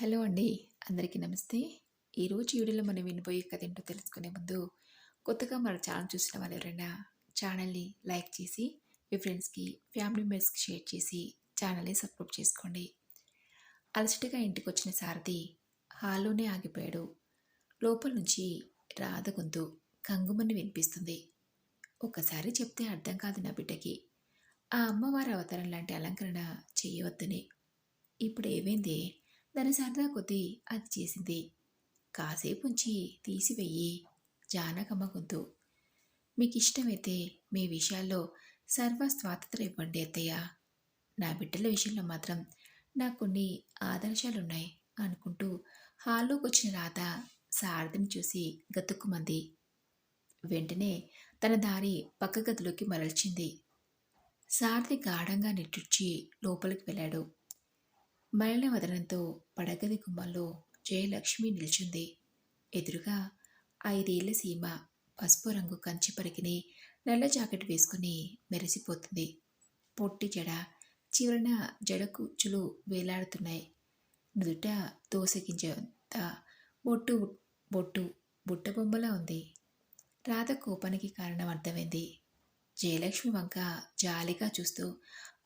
Hello అండి. అందరికీ నమస్తే. ఈరోజు వీడియోలో మనం వినిపోయే కథ ఏంటో తెలుసుకునే ముందు కొత్తగా మన ఛానల్ చూసిన వాళ్ళు ఎవరైనా ఛానల్ని లైక్ చేసి మీ ఫ్రెండ్స్కి ఫ్యామిలీ మెంబర్స్కి షేర్ చేసి ఛానల్ని సబ్స్క్రైబ్ చేసుకోండి. అలసటగా ఇంటికి వచ్చిన సారథి హాల్లోనే ఆగిపోయాడు. లోపల నుంచి రాధ గొంతు కంగుమని వినిపిస్తుంది. ఒకసారి చెప్తే అర్థం కాదు నా బిడ్డకి. ఆ అమ్మవారి అవతారం లాంటి అలంకరణ చేయవద్దని. ఇప్పుడు ఏమైంది? దాని సరదా కొద్దీ అది చేసింది. కాసేపు ఉంచి తీసివెయ్యి జానకమ్మ గొంతు మీకు ఇష్టమైతే మీ విషయాల్లో సర్వ స్వాతంత్రం ఇవ్వండి అత్తయ్య. నా బిడ్డల విషయంలో మాత్రం నాకు కొన్ని ఆదర్శాలున్నాయి అనుకుంటూ హాల్లోకి వచ్చిన రాధ సారథిని చూసి గతుక్కుమంది. వెంటనే తన దారి పక్క గదిలోకి మరల్చింది. సారథి గాఢంగా నిట్టూర్చి లోపలికి వెళ్ళాడు. మరణ వదనంతో పడగది గుమ్మంలో జయలక్ష్మి నిల్చుంది. ఎదురుగా ఐదేళ్ళ సీమ పసుపు రంగు కంచి పరికిని నల్ల జాకెట్ వేసుకుని మెరిసిపోతుంది. పొట్టి జడ చివరన జడ కూచులు వేలాడుతున్నాయి. నుదుట దోసగించేంత బొట్టు బొట్టు బుట్ట బొమ్మలా ఉంది. రాధ కోపానికి కారణం అర్థమైంది. జయలక్ష్మి వంక జాలిగా చూస్తూ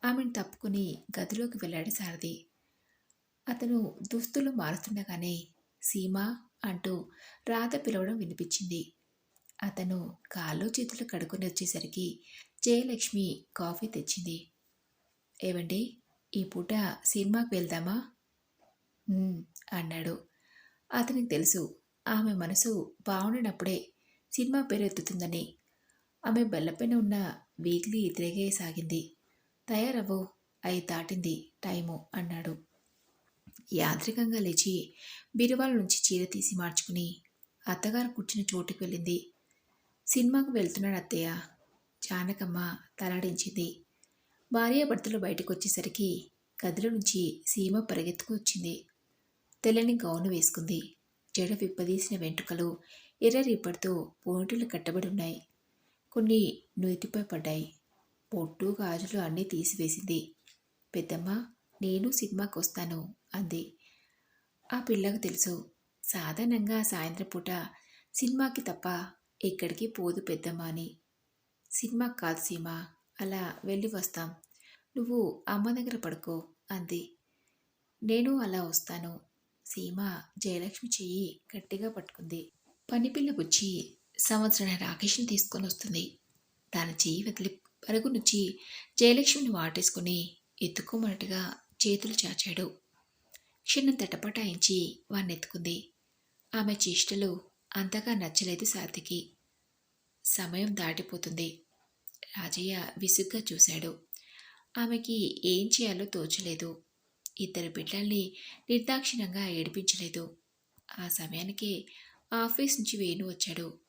ఆమెను తప్పుకుని గదిలోకి వెళ్ళాడు సారథి. అతను దుస్తులు మారుతుండగానే సీమ అంటూ రాధ పిలవడం వినిపించింది. అతను కాళ్ళు చేతులు కడుక్కొని వచ్చేసరికి జయలక్ష్మి కాఫీ తెచ్చింది. ఏవండి ఈ పూట సినిమాకి వెళ్దామా? అన్నాడు. అతనికి తెలుసు ఆమె మనసు బాగుండినప్పుడే సినిమా పేరెత్తుతుందని ఆమె బెల్లపైన ఉన్న వీక్లీ తిరిగే సాగింది. తయారవ్వు అయి దాటింది టైము అన్నాడు. యాంత్రికంగా లేచి బిరువాల నుంచి చీర తీసి మార్చుకుని అత్తగారు కూర్చుని చోటుకు వెళ్ళింది. సినిమాకు వెళ్తున్నాడు అత్తయ్య. జానకమ్మ తలాడించింది. భార్యాభర్తలు బయటకు వచ్చేసరికి గదిలో నుంచి సీమ పరిగెత్తుకు వచ్చింది. తెల్లని గౌను వేసుకుంది. జడ విప్పదీసిన వెంట్రుకలు ఎర్ర రీపడితో పోటీలు కట్టబడి ఉన్నాయి. కొన్ని నుతిపై పడ్డాయి. పొట్టు గాజులు అన్నీ తీసివేసింది. పెద్దమ్మ నేను సినిమాకి వస్తాను అంది. ఆ పిల్లకు తెలుసు. సాధారణంగా సాయంత్రం పూట సినిమాకి తప్ప ఎక్కడికి పోదు పెద్దమ్మ అని సినిమా కాదు సీమ అలా వెళ్ళి వస్తాం. నువ్వు అమ్మ దగ్గర పడుకో అంది. నేను అలా వస్తాను. సీమ జయలక్ష్మి చెయ్యి గట్టిగా పట్టుకుంది. పనిపిల్ల వచ్చి సంవత్సరం రాకేష్ని తీసుకొని వస్తుంది. దాని చెయ్యి వదిలి పరుగు నుంచి జయలక్ష్మిని వాటేసుకుని ఎత్తుకోమన్నట్టుగా చేతులు చాచాడు. క్షణం తటపటాయించి వాణ్ణెత్తుకుంది. ఆమె చేష్టలు అంతగా నచ్చలేదు సార్థికి. సమయం దాటిపోతుంది. రాజయ్య విసుగ్గా చూశాడు. ఆమెకి ఏం చేయాలో తోచలేదు. ఇద్దరు బిడ్డల్ని నిర్దాక్షిణంగా ఏడిపించలేదు. ఆ సమయానికి ఆఫీస్ నుంచి వేణు వచ్చాడు.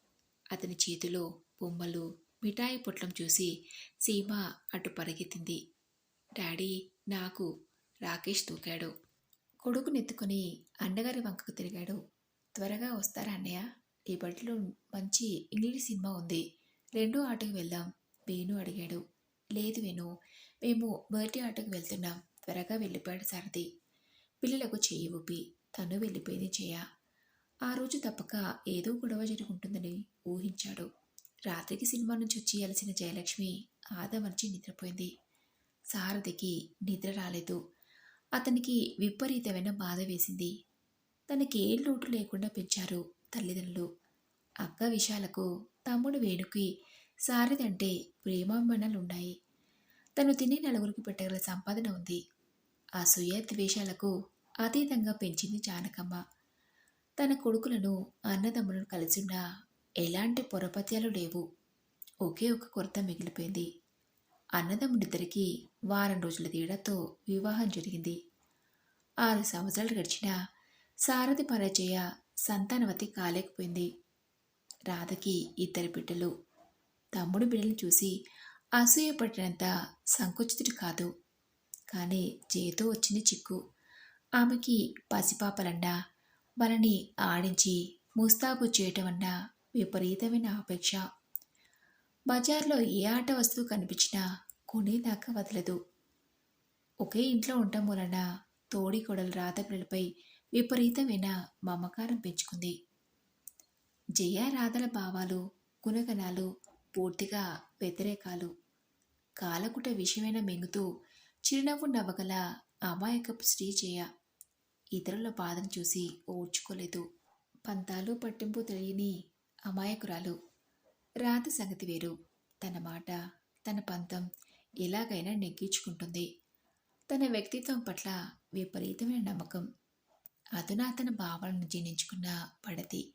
అతని చేతిలో బొమ్మలు మిఠాయి పొట్లం చూసి సీమ అటు పరిగెత్తింది. డాడీ నాకు రాకేష్ దూకాడు. కొడుకునెత్తుకుని అన్నగారి వంకకు తిరిగాడు. త్వరగా వస్తారా అన్నయ్య? ఈ బడిలో మంచి ఇంగ్లీష్ సినిమా ఉంది. రెండో ఆటకు వెళ్దాం వేణు అడిగాడు. లేదు వేణు మేము బర్త్డే ఆటకు వెళ్తున్నాం. త్వరగా వెళ్ళిపోయాడు సారథి. పిల్లలకు చెయ్యి ఊపి తను వెళ్ళిపోయింది చెయ్య. ఆ రోజు తప్పక ఏదో గొడవ జరుగుంటుందని ఊహించాడు. రాత్రికి సినిమా నుంచి వచ్చి అలసిన జయలక్ష్మి ఆదమర్చి నిద్రపోయింది. సారథికి నిద్ర రాలేదు. అతనికి విపరీతమైన బాధ వేసింది. తనకి ఏ లోటు లేకుండా పెంచారు తల్లిదండ్రులు. అక్క విషయాలకు తమ్ముడు వేణుకి సారిదంటే అంటే ప్రేమాభిమానాలున్నాయి. తను తిని నలుగురికి పెట్టగల సంపాదన ఉంది. ఆ సుయ ద్వేషాలకు అతీతంగా పెంచింది జానకమ్మ. తన కొడుకులను అన్నదమ్ములను కలిసిన్నా ఎలాంటి పొరపత్యాలు లేవు. ఒకే ఒక కొరత మిగిలిపోయింది. అన్నదమ్ముడిద్దరికీ వారం రోజుల తేడాతో వివాహం జరిగింది. ఆరు సంవత్సరాలు గడిచినా సారథి పరాజయ సంతానవతి కాలేకపోయింది. రాధకి ఇద్దరు బిడ్డలు. తమ్ముడు బిడ్డలు చూసి అసూయపడినంత సంకుచితుడు కాదు. కానీ చేతో వచ్చింది చిక్కు. ఆమెకి పసిపాపలన్నా వాళ్ళని ఆడించి ముస్తాబు చేయటం అన్నా విపరీతమైన ఆపేక్ష. బజార్లో ఏ ఆట వస్తువు కనిపించినా కొనేదాకా వదలదు. ఒకే ఇంట్లో ఉండటం వలన తోడి కొడలు రాధపిల్లలపై విపరీతమైన మమకారం పెంచుకుంది. జయ రాధల భావాలు గుణగణాలు పూర్తిగా వ్యతిరేకాలు. కాలకుట విషయమైన మెంగుతూ చిరునవ్వు నవ్వగల అమాయకపు స్త్రీ జయ ఇతరుల బాధను చూసి ఓర్చుకోలేదు. పంతాలు పట్టింపు తెలియని అమాయకురాలు. రాత సంగతి వేరు. తన మాట తన పంతం ఎలాగైనా నెగ్గించుకుంటుంది. తన వ్యక్తిత్వం పట్ల విపరీతమైన నమ్మకం. అధునాతన భావాలను జీర్ణించుకున్న పడతి.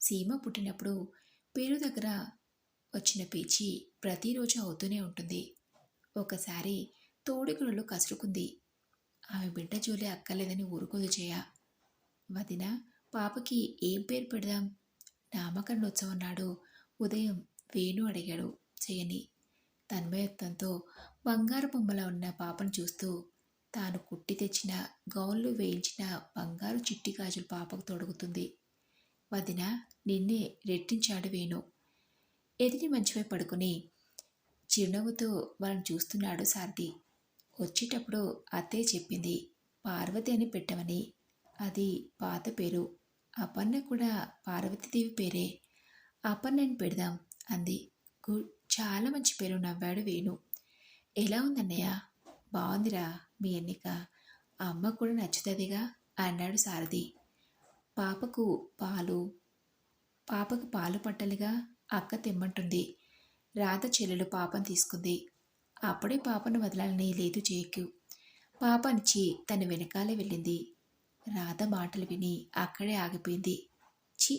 సీమ పుట్టినప్పుడు పేరు దగ్గర వచ్చిన పీచి ప్రతిరోజు అవుతూనే ఉంటుంది. ఒకసారి తోడిగుడలు కసురుకుంది. ఆమె బిడ్డ జోలి అక్కర్లేదని ఊరుకోదు చేయ వదిన పాపకి ఏం పేరు పెడదాం? నామకరణోత్సవం నాడు ఉదయం వేణు అడిగాడు చేయని తన్మయత్వంతో బంగారు బొమ్మలా ఉన్న పాపను చూస్తూ తాను కుట్టి తెచ్చిన గౌన్లు వేయించిన బంగారు చిట్టి గాజులు పాపకు తొడుగుతుంది. వదిన నిన్నే రెట్టించాడు వేణు. ఎదిరి మంచిపై పడుకుని చిరునవ్వుతో వాళ్ళని చూస్తున్నాడు సారథి. వచ్చేటప్పుడు అత్తే చెప్పింది పార్వతి అని పెట్టమని. అది పాత పేరు. అపర్ణ కూడా పార్వతీదేవి పేరే. అపర్ణని పెడదాం అంది. గుడ్ చాలా మంచి పేరు నవ్వాడు వేణు. ఎలా ఉందన్నయ్య? బాగుందిరా మీ ఎన్నిక? ఆ అమ్మ కూడా నచ్చుతుందిగా? అన్నాడు సారథి. పాపకు పాలు పాపకు పాలు పట్టలుగా అక్క తెమ్మంటుంది. రాధ చెల్లెలు పాపను తీసుకుంది. అప్పుడే పాపను వదలాలని లేదు చేయకు పాపనిచ్చి తన వెనకాలే వెళ్ళింది. రాధ మాటలు విని అక్కడే ఆగిపోయింది. చి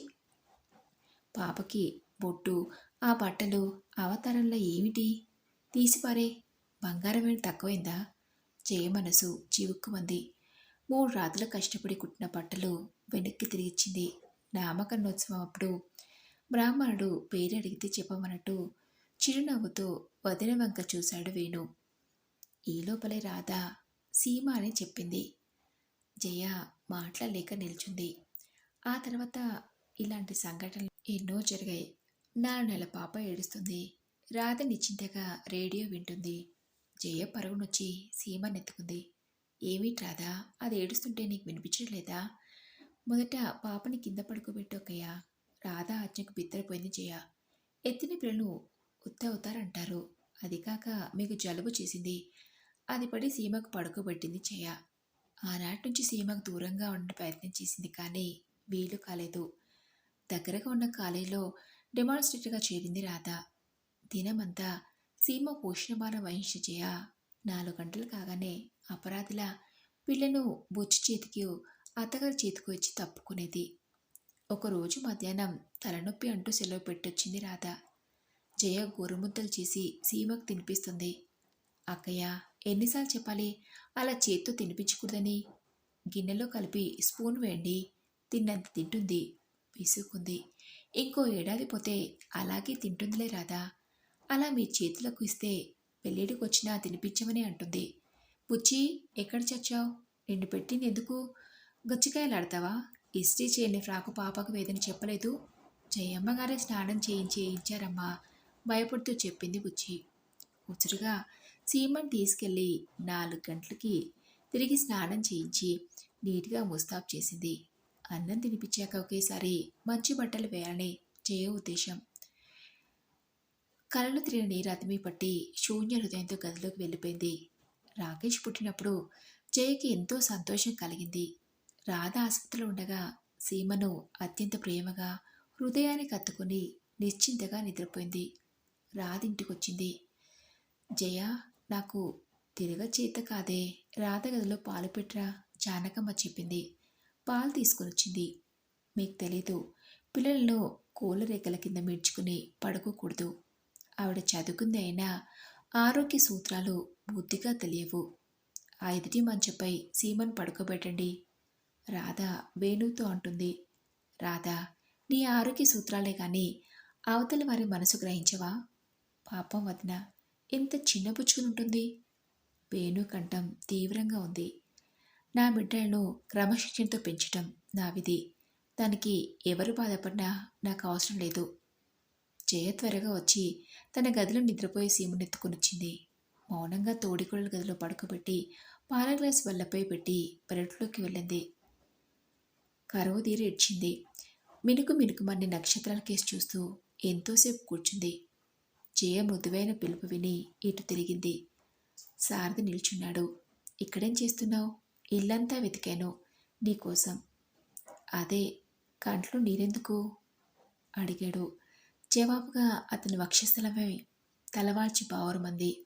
పాపకి బొట్టు ఆ బట్టలు అవతారంలో ఏమిటి? తీసిపారే. బంగారం ఏమి తక్కువైందా? జయ మనసు చివుక్కుమంది మూడు రాత్రులు కష్టపడి కుట్టిన బట్టలు వెనక్కి తిరిగిచ్చింది నామకరణోత్సవం అప్పుడు బ్రాహ్మణుడు పేరు అడిగితే చెప్పమన్నట్టు చిరునవ్వుతో వదిన వంక చూశాడు వేణు. ఈ లోపలే రాధ సీమ అని చెప్పింది. జయ మాట్లాడలేక నిల్చుంది. ఆ తర్వాత ఇలాంటి సంఘటనలు ఎన్నో జరిగాయి. నాలుగు నెల పాప ఏడుస్తుంది. రాధ నిశ్చింతగా రేడియో వింటుంది. జయ పరుగునొచ్చి సీమ నెత్తుకుంది ఏమీ రాదా అది ఏడుస్తుంటే నీకు వినిపించట్లేదా? మొదట పాపని కింద పడుకోబెట్టోకయ్యా రాధా ఆజ్ఞకు బిత్తరపోయింది జయ. ఎత్తిన పిల్లలు ఉత్తవుతారంటారు అది కాక మీకు జలుబు చేసింది. అది పడి సీమకు పడుకోబెట్టింది జయ. ఆనాటి నుంచి సీమకు దూరంగా ఉండే ప్రయత్నం చేసింది కానీ వీలు కాలేదు. దగ్గరగా ఉన్న కాలేజీలో డెమాన్స్ట్రేటర్గా చేరింది రాధ. దినమంతా సీమ పోషణమాన వహించి నాలుగు గంటలు కాగానే అపరాధిలా పిల్లను బొచ్చి చేతికి అత్తగారి చేతికి వచ్చి తప్పుకునేది. ఒకరోజు మధ్యాహ్నం తలనొప్పి అంటూ సెలవు పెట్టొచ్చింది రాధ. జయ గోరుముద్దలు చేసి సీమకు తినిపిస్తుంది. అక్కయ్య ఎన్నిసార్లు చెప్పాలి? అలా చేత్తో తినిపించకూడదని. గిన్నెలో కలిపి స్పూన్ వేయండి. తిన్నంత తింటుంది. విసుక్కుంది. ఇంకో ఏడాది పోతే అలాగే తింటుందిలే రాదా అలా మీ చేతులకు ఇస్తే పెళ్ళిడికి వచ్చినా తినిపించమని అంటుంది. పుచ్చి ఎక్కడ చచ్చావు? నిన్ను పెట్టింది ఎందుకు? గచ్చికాయలు ఆడతావా ఇస్త్రీ చేయని ఫ్రాకు పాపకు వేదని చెప్పలేదు. జయమ్మగారే స్నానం చేయించి చేయించారమ్మా భయపడుతూ చెప్పింది బుచ్చి ఉచురుగా సీమని తీసుకెళ్ళి నాలుగు గంటలకి తిరిగి స్నానం చేయించి నీట్గా ముస్తాబ్ చేసింది. అన్నం తినిపించాక ఒకేసారి మంచి బట్టలు వేయాలని చేయ ఉద్దేశం. కలలు తిరిగిన నీరు పట్టి శూన్య హృదయంతో గదిలోకి వెళ్ళిపోయింది. రాకేష్ పుట్టినప్పుడు జయకి ఎంతో సంతోషం కలిగింది. రాధ ఆసుపత్రిలో ఉండగా సీమను అత్యంత ప్రేమగా హృదయానికి కత్తుకుని నిశ్చింతగా నిద్రపోయింది. రాధ ఇంటికొచ్చింది. జయ నాకు తిరగ చేత కాదే రాధ గదిలో పాలు పెట్టరా? జానకమ్మ చెప్పింది. పాలు తీసుకుని వచ్చింది మీకు తెలీదు. పిల్లలను కోళ్ళ రేఖల కింద మెడ్చుకుని పడుకోకూడదు. ఆవిడ చదువుకుంది అయినా ఆరోగ్య సూత్రాలు బుద్ధిగా తెలియవు. ఆ ఎదుటి మంచపై సీమను పడుకోబెట్టండి. రాధ వేణుతో అంటుంది. రాధా నీ ఆరోగ్య సూత్రాలే కానీ అవతల వారి మనసు గ్రహించవా? పాపం వదిన ఎంత చిన్నపుచ్చుకుని ఉంటుంది. వేణు కంఠం తీవ్రంగా ఉంది. నా బిడ్డలను క్రమశిక్షణతో పెంచటం నా విధి. దానికి ఎవరు బాధపడినా నాకు అవసరం లేదు. జయ త్వరగా వచ్చి తన గదిలో నిద్రపోయే సీమునెత్తుకునొచ్చింది. మౌనంగా తోడికొళ్ళ గదిలో పడుకోబెట్టి పాల గ్లాస్ వల్లపై పెట్టి పెరట్లోకి వెళ్ళింది. కరువు తీరి ఇడ్చింది మినుకు మినుకుమన్ని నక్షత్రాల కేసు చూస్తూ ఎంతోసేపు కూర్చుంది. జయ మృదువైన పిలుపు విని ఇటు తిరిగింది. సారథి నిల్చున్నాడు. ఇక్కడేం చేస్తున్నావు? ఇల్లంతా వెతికాను నీకోసం. అదే కంట్లో నీరెందుకు? అడిగాడు. జవాబుగా అతని వక్షస్థలమై తలవాల్చి పావురమంది.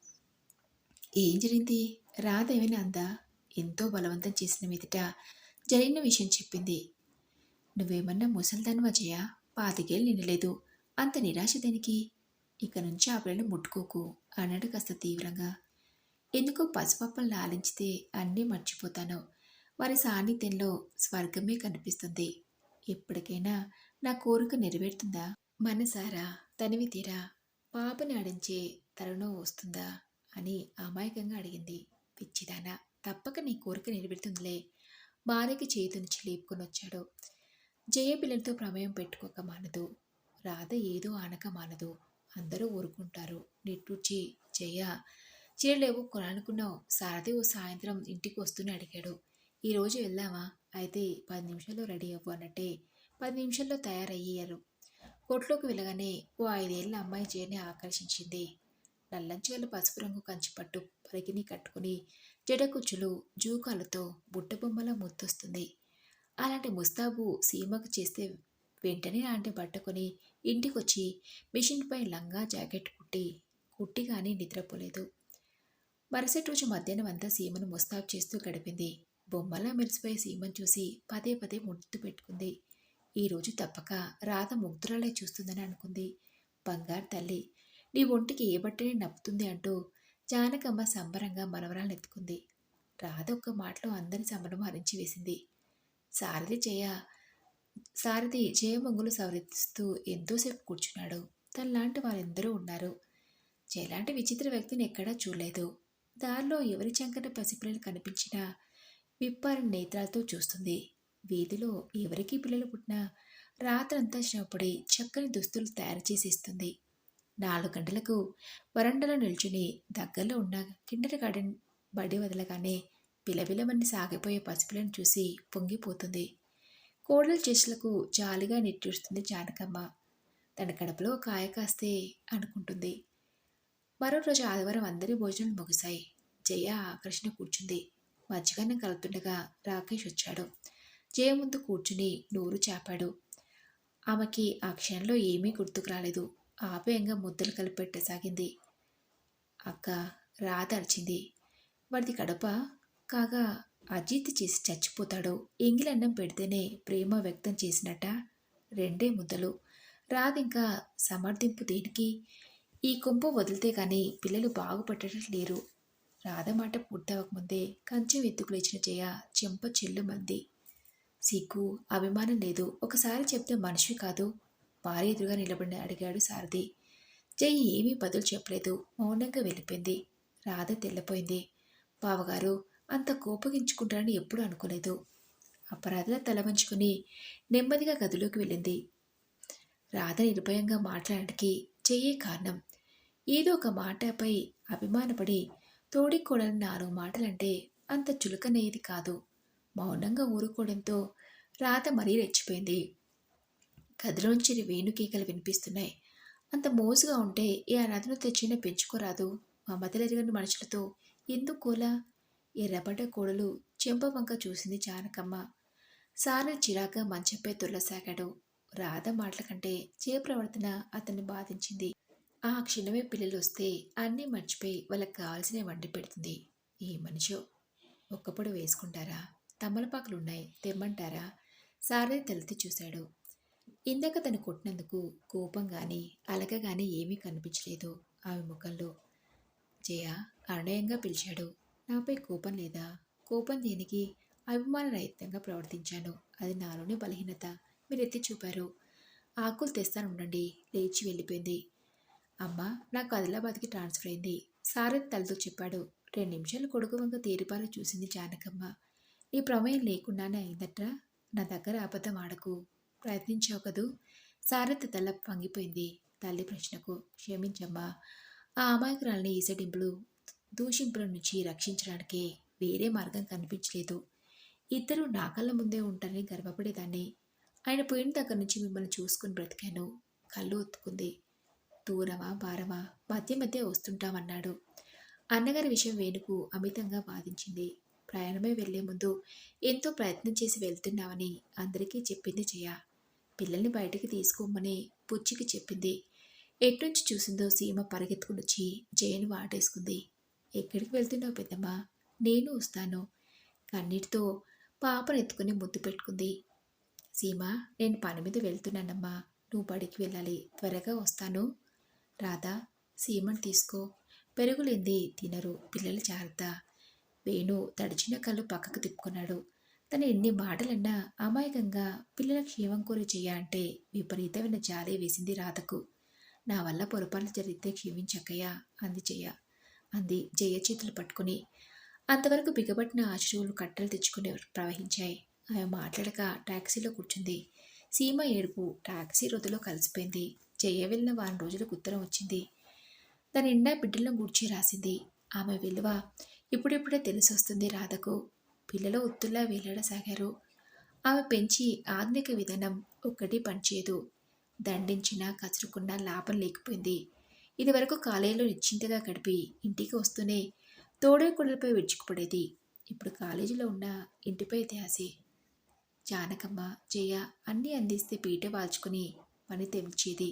ఏం జరిగింది? రాదేమైనా అందా ఎంతో బలవంతం చేసిన మీదట జరిగిన విషయం చెప్పింది. నువ్వేమన్నా ముసల్దాన్వా జయ? పాతికేళ్ళు నిండలేదు. అంత నిరాశ దేనికి? ఇక నుంచి ఆ పిల్లని ముట్టుకోకు అన్నాడు కాస్త తీవ్రంగా. ఎందుకో పసిపప్పలు లాలించితే అన్నీ మర్చిపోతాను. వారి సాన్నిధ్యంలో స్వర్గమే కనిపిస్తుంది. ఎప్పటికైనా నా కోరిక నెరవేరుతుందా? మనసారా తనివి తీరా పాపని ఆడించే తరుణం వస్తుందా? అని అమాయకంగా అడిగింది పిచ్చిదానా. తప్పక నీ కోరిక నిలబెడుతుందిలే భార్యకి చేతి నుంచి లేపుకొని వచ్చాడు. జయ పిల్లలతో ప్రమేయం పెట్టుకోక మానదు. రాధ ఏదో ఆనక మానదు. అందరూ ఊరుకుంటారు. నిట్టూర్చి జయ చీరలేవు కొనాలనుకున్నావు. సారథి ఓ సాయంత్రం ఇంటికి వస్తూనే అడిగాడు. ఈరోజు వెళ్దామా? అయితే పది నిమిషాల్లో రెడీ అవ్వు అన్నట్టే పది నిమిషాల్లో తయారయ్యారు. కొట్లోకి వెళ్ళగానే ఓ ఐదేళ్ళ అమ్మాయి జయని ఆకర్షించింది. నల్లంచెలు పసుపు రంగు కంచిపట్టు పరిగిని కట్టుకుని జడకుచ్చులు జూకాలతో బుట్టబొమ్మలా ముద్దొస్తుంది. అలాంటి ముస్తాబు సీమకు చేస్తే వెంటనే లాంటి బట్టకొని ఇంటికొచ్చి మిషన్పై లంగా జాకెట్ కుట్టి కుట్టి కానీ నిద్రపోలేదు. మరుసటి రోజు మధ్యాహ్నం అంతా సీమను ముస్తాబు చేస్తూ గడిపింది. బొమ్మలా మెరిసిపోయే సీమను చూసి పదే పదే ముద్దు పెట్టుకుంది. ఈరోజు తప్పక రాధ ముగ్ధురాలే చూస్తుందని అనుకుంది. బంగారు తల్లి నీ ఒంటికి ఏ బట్టని నప్పుతుంది అంటూ జానకమ్మ సంబరంగా మనవరాలను ఎత్తుకుంది. రాధ ఒక్క మాటలో అందరి సంబరం హరించి వేసింది. సారథి జయ సారథి జయమంగులు సవరిస్తూ ఎంతోసేపు కూర్చున్నాడు. తనలాంటి వారెందరూ ఉన్నారు. జయలాంటి విచిత్ర వ్యక్తిని ఎక్కడా చూడలేదు. దారిలో ఎవరి చంకన పసిపిల్లలు కనిపించినా విప్పారిన నేత్రాలతో చూస్తుంది. వీధిలో ఎవరికి పిల్లలు పుట్టినా రాత్రంతా శ్రమపడి చక్కని దుస్తులు తయారు చేసేస్తుంది. నాలుగు గంటలకు వరండాలో నిల్చుని దగ్గరలో ఉన్న కిండర్ గార్డెన్ బడి వదలగానే పిలవిలమని సాగిపోయే పసిపిల్లను చూసి పొంగిపోతుంది. కోడల చేతులకు జాలిగా నిట్టూస్తుంది జానకమ్మ. తన కడపలో కాయ కాస్తే అనుకుంటుంది. మరో రోజు ఆదివారం అందరి భోజనాలు ముగిశాయి. జయ ఆకర్షణ కూర్చుంది. మధ్యగానే కలుపుతుండగా రాకేష్ వచ్చాడు. జయ ముందు కూర్చుని నోరు చాపాడు. ఆమెకి ఆ క్షణంలో ఏమీ గుర్తుకు రాలేదు. ఆపేయంగా ముద్దలు కలిపెట్టసాగింది. అక్క రాధ అరిచింది. వాడిది కడప కాగా అజిత్ చేసి చచ్చిపోతాడు ఎంగిలన్నం పెడితేనే ప్రేమ వ్యక్తం చేసినట్ట రెండే ముద్దలు. రాధింకా సమర్థింపు దేనికి? ఈ కొంపు వదిలితే కానీ పిల్లలు బాగుపడటం లేరు. రాధ మాట పూర్తవకముందే కంచెం ఎత్తుకులేచిన జయ చెంప చెల్లుమంది సిగ్గు అభిమానం లేదు. ఒకసారి చెప్తే మనిషి కాదు. భార్య ఎదురుగా నిలబడి అడిగాడు సారథి. జై ఏమీ బదులు చెప్పలేదు. మౌనంగా వెళ్ళిపోయింది. రాధ తెల్లపోయింది. బావగారు అంత కోపగించుకుంటారని ఎప్పుడూ అనుకోలేదు. అపరాధలా తల వంచుకుని నెమ్మదిగా గదిలోకి వెళ్ళింది. రాధ నిర్భయంగా మాట్లాడడానికి చెయ్యే కారణం. ఏదో ఒక మాటపై అభిమానపడి తోడికోడలని నాలుగు మాటలంటే అంత చులకనేది కాదు. మౌనంగా ఊరుకోవడంతో రాధ మరీ రెచ్చిపోయింది. గదిలోంచి వేణుకేకలు వినిపిస్తున్నాయి. అంత మోసుగా ఉంటే ఏ అనాథను తెచ్చిన పెంచుకోరాదు. మా మమతలెరగని మనుషులతో ఎందుకోలా ఎర్రబడ్డ కోడలు చెంప వంక చూసింది జానకమ్మ. సారి చిరాగ్గా మంచంపై తుల్లసాగాడు రాధ మాటల కంటే చే ప్రవర్తన అతన్ని బాధించింది. ఆ క్షణమే పిల్లలు వస్తే అన్నీ మర్చిపోయి వాళ్ళకి కావాల్సిన వండి పెడుతుంది. ఈ మనిషో? ఒక్కప్పుడు వేసుకుంటారా? తమలపాకులున్నాయి తెమ్మంటారా? సారే తలెత్తి చూశాడు. ఇందాక తను కొట్టినందుకు కోపం కానీ అలక కానీ ఏమీ కనిపించలేదు ఆమె ముఖంలో. జయ అణయంగా పిలిచాడు. నాపై కోపం లేదా? కోపం దేనికి? అభిమానరహితంగా ప్రవర్తించాను. అది నాలోనే బలహీనత. మీరు ఎత్తి చూపారు. ఆకులు తెస్తాను ఉండండి. లేచి వెళ్ళిపోయింది. అమ్మ నాకు ఆదిలాబాద్కి ట్రాన్స్ఫర్ అయింది. సారథ్ తలతో చెప్పాడు. రెండు నిమిషాలు కొడుకు వంక తేరిపాలు చూసింది జానకమ్మ. నీ ప్రమేయం లేకుండానే అయిందట్రా? నా దగ్గర అబద్ధం ఆడకు ప్రయత్నించావు కదూ? సారథి తల వంగిపోయింది. తల్లి ప్రశ్నకు క్షమించమ్మా. ఆ అమాయకురాల్ని ఈసడింపులు దూషింపుల నుంచి రక్షించడానికి వేరే మార్గం కనిపించలేదు. ఇద్దరు నా కళ్ళ ముందే ఉంటారని గర్వపడేదాన్ని. ఆయన పోయిన దగ్గర నుంచి మిమ్మల్ని చూసుకుని బ్రతికాను. కళ్ళు ఒత్తుకుంది. దూరమా భారమా? మధ్య మధ్య వస్తుంటామన్నాడు. అన్నగారి విషయం వేణుకు అమితంగా బాధించింది ప్రయాణమే వెళ్ళే ముందు ఎంతో ప్రయత్నం చేసి వెళ్తున్నామని అందరికీ చెప్పింది జయ. పిల్లల్ని బయటికి తీసుకోమని పుచ్చికి చెప్పింది. ఎట్నుంచి చూసిందో సీమ పరిగెత్తుకుని వచ్చి జయను వాటేసుకుంది. ఎక్కడికి వెళ్తున్నావు పెద్దమ్మ? నేను వస్తాను. కన్నీటితో పాపను ఎత్తుకుని ముద్దు పెట్టుకుంది. సీమ నేను పని మీద వెళ్తున్నానమ్మా. నువ్వు బడికి వెళ్ళాలి. త్వరగా వస్తాను. రాధా సీమను తీసుకో. పెరుగులేంది తినరు. పిల్లలు జాగ్రత్త. వేణు తడిచిన కళ్ళు పక్కకు తిప్పుకున్నాడు. తను ఎన్ని మాటలన్నా అమాయకంగా పిల్లల క్షేమం కోరి చెయ్య అంటే విపరీతమైన జాలి వేసింది రాధకు. నా వల్ల పొరపాట్లు జరిగితే క్షమించక్కయ్యా అంది జయ. అంది జయ చేతులు పట్టుకుని. అంతవరకు బిగబట్టిన ఆశ్రువులు కట్టలు తెచ్చుకుని ప్రవహించాయి. ఆమె మాట్లాడక టాక్సీలో కూర్చుంది. సీమ ఏడుపు టాక్సీ రొద్దులో కలిసిపోయింది. జయ వెళ్ళిన వారం రోజులకు ఉత్తరం వచ్చింది. తన నిండా బిడ్డలను గూర్చి రాసింది. ఆమె విలువ ఇప్పుడిప్పుడే తెలిసొస్తుంది రాధకు. పిల్లలు ఒత్తుల్లా వేలాడసాగారు ఆమె పెంచి ఆధునిక విధానం ఒక్కటి పనిచేయదు. దండించినా కసురుకున్నా లాభం లేకపోయింది. ఇదివరకు కాలేజీలో నిశ్చింతగా గడిపి ఇంటికి వస్తూనే తోడే కొండలపై విడుచుకుపడేది ఇప్పుడు కాలేజీలో ఉన్న ఇంటిపై ధ్యాసే. జానకమ్మ జయ అన్నీ అందిస్తే పీట వాల్చుకుని పని తెంచేది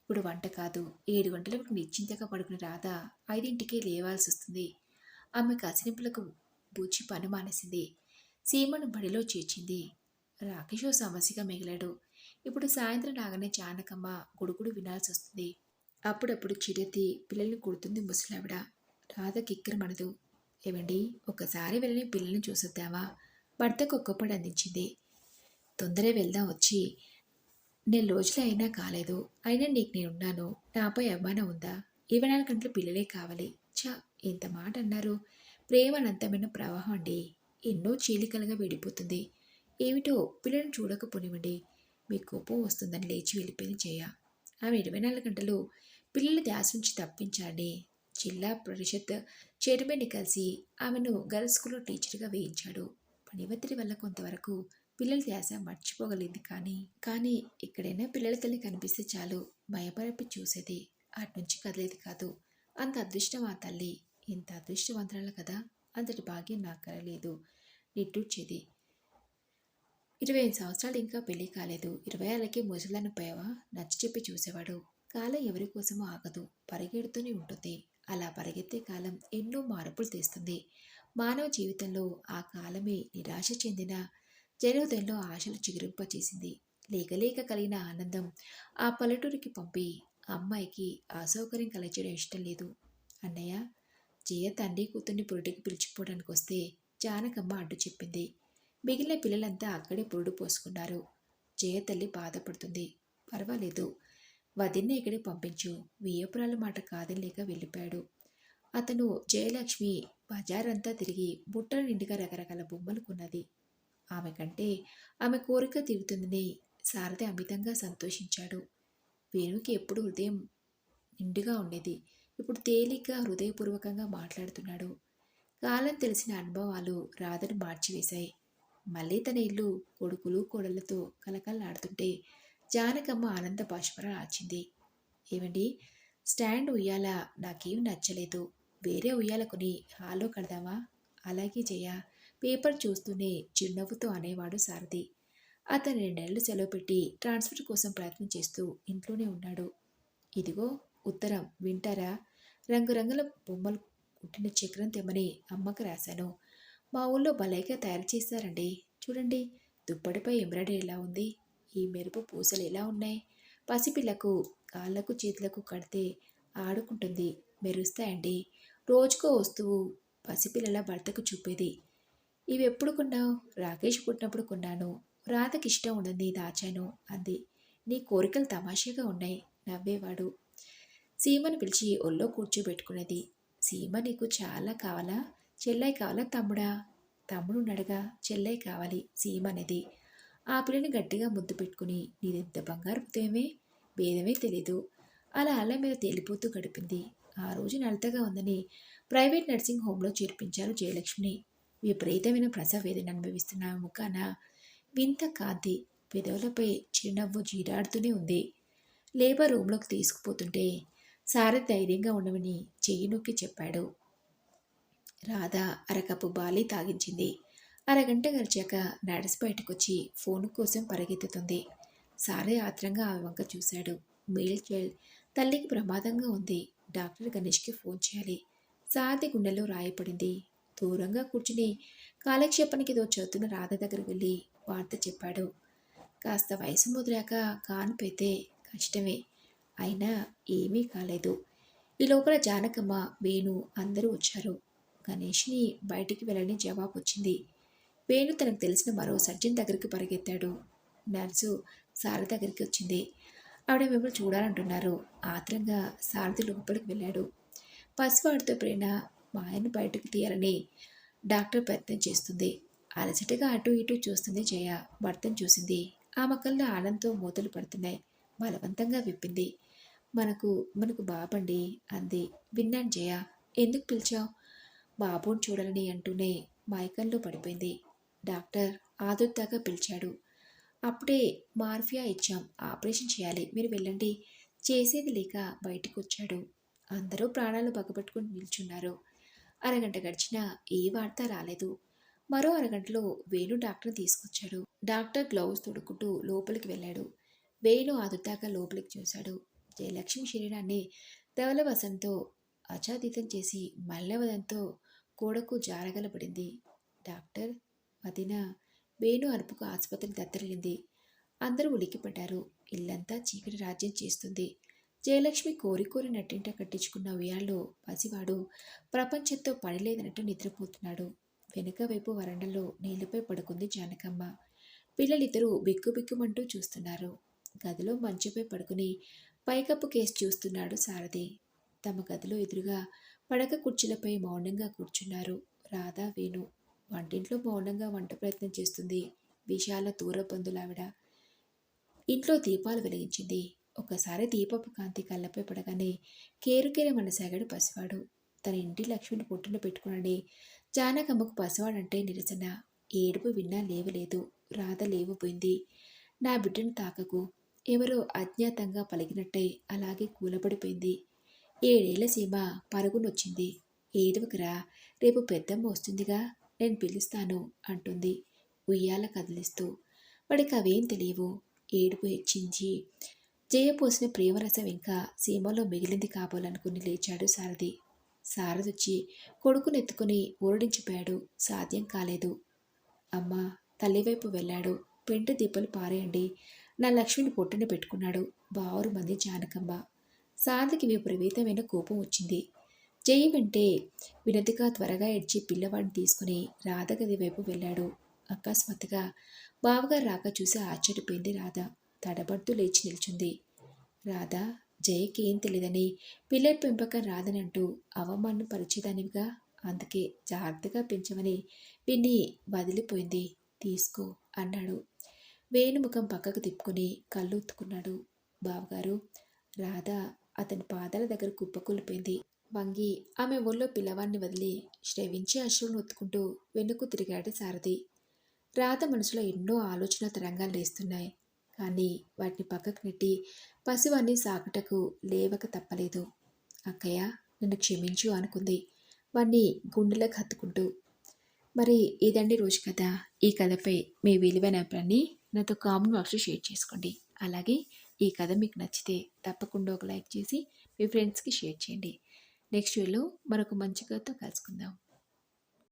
ఇప్పుడు వంట కాదు. ఏడు గంటలకు నిశ్చింతగా పడుకుని రాధ ఐదింటికే లేవాల్సి వస్తుంది ఆమె కసినింపులకు బూచి పని మానేసింది. సీమను బడిలో చేర్చింది. రాకేష్ ఓ సమస్యగా మిగిలాడు. ఇప్పుడు సాయంత్రం రాగానే చానకమ్మ గుడుగుడు వినాల్సి వస్తుంది. అప్పుడప్పుడు చిరెత్తి పిల్లల్ని కొడుతుంది ముసలావిడ. రాధ కిక్కిరమనదు ఏమండి ఒకసారి వెళ్ళని పిల్లల్ని చూసొద్దామా? భర్తకు ఒక్కప్పుడు అందించింది. తొందరగా వెళ్దాం వచ్చి. నెల రోజులు అయినా కాలేదు. అయినా నీకు నేనున్నాను. నాపై అభిమానం ఉందా? ఇవ్వడానికంటే పిల్లలే కావాలి. చా ఇంత మాట అన్నారు. ప్రేమ అనంతమైన ప్రవాహం అండి. ఎన్నో చీలికలుగా విడిపోతుంది. ఏమిటో పిల్లలను చూడకపోనివ్వండి. మీ కోపం వస్తుందని లేచి వెళ్ళిపోయింది చేయ ఆమె ఇరవై నాలుగు గంటలు పిల్లల ధ్యాస నుంచి తప్పించాలని జిల్లా పరిషత్ చైర్మన్ని కలిసి ఆమెను గర్ల్స్ స్కూల్లో టీచర్గా వేయించాడు. పని ఒత్తిడి వల్ల కొంతవరకు పిల్లల ధ్యాస మర్చిపోగలిగింది కానీ కానీ ఎక్కడైనా పిల్లల తల్లి కనిపిస్తే చాలు భయపరపి చూసేది. అటు నుంచి కదిలేది కాదు. అంత అదృష్టం ఆ తల్లి. ఇంత అదృష్టవంతురాలు కదా? అంతటి భాగ్యం నాకు కలలేదు నిట్టూర్చేది ఇరవై ఐదు సంవత్సరాలు ఇంకా పెళ్ళి కాలేదు. ఇరవై ఏళ్ళకి ముసలాన్ని పేవా నచ్చి చెప్పి చూసేవాడు. కాలం ఎవరి కోసమో ఆగదు. పరిగెడుతూనే ఉంటుంది. అలా పరిగెత్తే కాలం ఎన్నో మార్పులు తెస్తుంది. మానవ జీవితంలో ఆ కాలమే నిరాశ చెందిన జనోదయంలో ఆశలు చిగురింపచేసింది. లేకలేక కలిగిన ఆనందం ఆ పల్లెటూరికి పంపి అమ్మాయికి అసౌకర్యం కలిగించడం ఇష్టం లేదు. అన్నయ్య జయ తండ్రి కూతుర్ని పురుడికి పిలిచిపోవడానికి వస్తే జానకమ్మ అడ్డు చెప్పింది. మిగిలిన పిల్లలంతా అక్కడే పురుడు పోసుకున్నారు. జయ తల్లి బాధపడుతుంది. పర్వాలేదు. వదిన్నే ఇక్కడే పంపించు. వియ్యపురాల మాట కాదనిలేక వెళ్ళిపోయాడు. అతను జయలక్ష్మి బజారంతా తిరిగి బుట్టల నిండుగా రకరకాల బొమ్మలు కొన్నది. ఆమె కంటే ఆమె కోరిక తీరుతుందని సారథి అమితంగా సంతోషించాడు. వేణుకి ఎప్పుడు హృదయం నిండుగా ఉండేది. ఇప్పుడు తేలిక హృదయపూర్వకంగా మాట్లాడుతున్నాడు. కాలం తెలిసిన అనుభవాలు రాధను మార్చివేశాయి. మళ్ళీ తన ఇల్లు కొడుకులు కోడళ్ళతో కలకలలాడుతుంటే జానకమ్మ ఆనంద బాష్పర ఆచింది ఏమండి స్టాండ్ ఉయ్యాల నాకేం నచ్చలేదు. వేరే ఉయ్యాల కొని హాల్లో కడదామా? అలాగే జయ. పేపర్ చూస్తూనే చిరునవ్వుతో అనేవాడు సారథి. అతను రెండేళ్ళు సెలవు పెట్టి ట్రాన్స్ఫర్ కోసం ప్రయత్నం చేస్తూ ఇంట్లోనే ఉన్నాడు. ఇదిగో ఉత్తరం వింటారా? రంగురంగుల బొమ్మలు కుట్టిన చక్రం తెమ్మని అమ్మకు రాశాను. మా ఊళ్ళో భలేగా తయారు చేశారండి. చూడండి దుప్పటిపై ఎంబ్రాయిడరీ ఎలా ఉంది? ఈ మెరుపు పూసలు ఎలా ఉన్నాయి? పసిపిల్లకు కాళ్ళకు చేతులకు కడితే ఆడుకుంటుంది మెరుస్తాయండి. రోజుకో వస్తువు పసిపిల్లల భర్తకు చూపేది. ఇవి ఎప్పుడు కొన్నావు? రాకేష్ పుట్టినప్పుడు కొన్నాను. రాధకి ఇష్టం ఉండని దాచాను అంది. నీ కోరికలు తమాషాగా ఉన్నాయి నవ్వేవాడు. సీమను పిలిచి ఒళ్ళో కూర్చోబెట్టుకున్నది. సీమ నీకు చాలా కావాలా? చెల్లై కావాలా తమ్ముడా? తమ్ముడు నడగా చెల్లై కావాలి సీమ అనేది ఆ పిల్లని గట్టిగా ముద్దు పెట్టుకుని నీదెంత బంగారు హృదయమే భేదమే తెలీదు. అలా అల్ల మీద తేలిపోతూ గడిపింది. ఆ రోజు నలతగా ఉందని ప్రైవేట్ నర్సింగ్ హోంలో చేర్పించారు జయలక్ష్మిని. విపరీతమైన ప్రసవ వేదన అనుభవిస్తున్న ముఖాన వింత కాంతి పెదవులపై చిరునవ్వు జీరాడుతూనే ఉంది. లేబర్ రూమ్లోకి తీసుకుపోతుంటే సార ధైర్యంగా ఉండమని చెయ్యి నొక్కి చెప్పాడు. రాధ అరకప్పు బాలి తాగించింది. అరగంట గడిచాక నడిసి బయటకొచ్చి ఫోన్ కోసం పరిగెత్తుతుంది. సారే ఆత్రంగా ఆమె వంక చూశాడు. మేల్ చైల్డ్ తల్లికి ప్రమాదంగా ఉంది. డాక్టర్ గణేష్కి ఫోన్ చేయాలి. సారథి గుండెలో రాయపడింది. దూరంగా కూర్చుని కాలక్షేపానికి ఏదో చదువుతున్న రాధ దగ్గర వెళ్ళి వార్త చెప్పాడు. కాస్త వయసు ముదిరాక కాను పెతే కష్టమే. అయినా ఏమీ కాలేదు. ఈ లోపల జానకమ్మ వేణు అందరూ వచ్చారు. గణేష్ని బయటికి వెళ్ళని జవాబు వచ్చింది. వేణు తనకు తెలిసిన మరో సర్జన్ దగ్గరికి పరిగెత్తాడు. నర్సు సారథి దగ్గరికి వచ్చింది. ఆవిడ మిమ్మల్ని చూడాలంటున్నారు. ఆత్రంగా సారథి లోపలికి వెళ్ళాడు. పసివాడితో ప్రేణ మాయను బయటకు తీయాలని డాక్టర్ ప్రయత్నం చేస్తుంది. అలసటగా అటు ఇటు చూస్తుంది జయ. భర్తను చూసింది. ఆమె కళ్ళు ఆనందంతో మూతలు పడుతున్నాయి. బలవంతంగా విప్పింది. మనకు మనకు బాబండి అంది. విన్నాను జయ ఎందుకు పిలిచావు? బాబుని చూడాలని అంటూనే మైకంలో పడిపోయింది. డాక్టర్ ఆదుర్దాగా పిలిచాడు. అప్పుడే మార్ఫియా ఇచ్చాం ఆపరేషన్ చేయాలి మీరు వెళ్ళండి. చేసేది లేక బయటకు వచ్చాడు అందరూ ప్రాణాలు పగబట్టుకుని నిల్చున్నారు. అరగంట గడిచినా ఏ వార్త రాలేదు. మరో అరగంటలో వేణు డాక్టర్ తీసుకొచ్చాడు. డాక్టర్ గ్లౌస్ తొడుక్కుంటూ లోపలికి వెళ్ళాడు. వేణు ఆదుర్దాగా లోపలికి చూశాడు. జయలక్ష్మి శరీరాన్ని ధవలవసంతో అచాతీతం చేసి మల్లవదంతో గోడకు జారగలబడింది. డాక్టర్ వదిన వేణు అరుపుకు ఆసుపత్రి దత్తరిల్లింది. అందరూ ఉలిక్కిపడ్డారు. ఇల్లంతా చీకటి రాజ్యం చేస్తుంది. జయలక్ష్మి కోరి కోరి నట్టింట కట్టించుకున్న ఉయ్యాల్లో పసివాడు ప్రపంచంతో పనిలేదన్నట్టు నిద్రపోతున్నాడు. వెనుక వైపు వరండలో నీళ్ళపై పడుకుంది జానకమ్మ. పిల్లలిద్దరూ బిక్కుబిక్కుమంటూ చూస్తున్నారు. గదిలో మంచుపై పడుకుని పైకప్పు కేసు చూస్తున్నాడు సారథి. తమ గదిలో ఎదురుగా పడక కుర్చీలపై మౌనంగా కూర్చున్నారు రాధా వేణు. వంటింట్లో మౌనంగా వంట ప్రయత్నం చేస్తుంది. విశాల దూరబంధులావిడ ఇంట్లో దీపాలు వెలిగించింది. ఒకసారి దీపపు కాంతి కళ్ళపై పడగానే కేరుకేరే మనసాగాడు పసివాడు. తన ఇంటి లక్ష్మిని పుట్టిన పెట్టుకునని జానకమ్మకు పసివాడంటే నిరసన. ఏడుపు విన్నా లేవలేదు. రాధ లేవపోయింది నా బిడ్డను తాకకు ఎవరో అజ్ఞాతంగా పలిగినట్టయి అలాగే కూలబడిపోయింది. ఏడేళ్ళ సీమ పరుగునొచ్చింది. ఏడవకరా రేపు పెద్దమ్మ వస్తుందిగా నేను పిలుస్తాను అంటుంది. ఉయ్యాల కదిలిస్తూ. వాడికి అవేం తెలియవు. ఏడుపు హెచ్చించి. జయపోసిన ప్రేమరసం ఇంకా సీమలో మిగిలింది కాబోలనుకుని లేచాడు సారథి. సారథొచ్చి కొడుకునెత్తుకుని ఊరడించిపోయాడు. సాధ్యం కాలేదు. అమ్మ తల్లివైపు వెళ్ళాడు. పెంట దీపలు పారేయండి. నా లక్ష్మిని పొట్టున పెట్టుకున్నాడు. బారు మంది జానకమ్మ. సారథికి విపరీతమైన కోపం వచ్చింది. జై వెంటే వినతిగా త్వరగా ఎడ్చి పిల్లవాడిని తీసుకుని రాధగది వైపు వెళ్ళాడు. అకస్మాత్తుగా బావగారు రాక చూసి ఆశ్చర్యపోయింది రాధ. తడబడుతూ లేచి నిల్చుంది. రాధ జయకి ఏం తెలియదని పిల్లల పెంపకం రాదనంటూ అవమానం పరిచేదానివిగా? అందుకే జాగ్రత్తగా పెంచమని విని వదిలిపోయింది. తీసుకో అన్నాడు. వేణుముఖం పక్కకు తిప్పుకుని కళ్ళు ఉత్తుకున్నాడు బావగారు. రాధ అతని పాదాల దగ్గర కుప్పకూలిపోయింది వంగి ఆమె ఒళ్ళో పిల్లవాడిని వదిలి శ్రవించి అశ్రువును ఒత్తుకుంటూ వెనుక్కు తిరిగాడు సారథి. రాధ మనసులో ఎన్నో ఆలోచన తరంగాలు లేస్తున్నాయి. కానీ వాటిని పక్కకు నెట్టి పశువాన్ని సాకుటకు లేవక తప్పలేదు. అక్కయ్య నన్ను క్షమించు అనుకుంది. వాణ్ణి గుండెలకు హత్తుకుంటూ మరి ఇదండి రోజు కథ. ఈ కథపై మీ విలువైన అభిప్రాయాన్ని నాతో కామెంట్ బాక్స్లో షేర్ చేసుకోండి. అలాగే ఈ కథ మీకు నచ్చితే తప్పకుండా ఒక లైక్ చేసి మీ ఫ్రెండ్స్కి షేర్ చేయండి. నెక్స్ట్ వీడియోలో మరొక మంచి కథతో కలుసుకుందాం.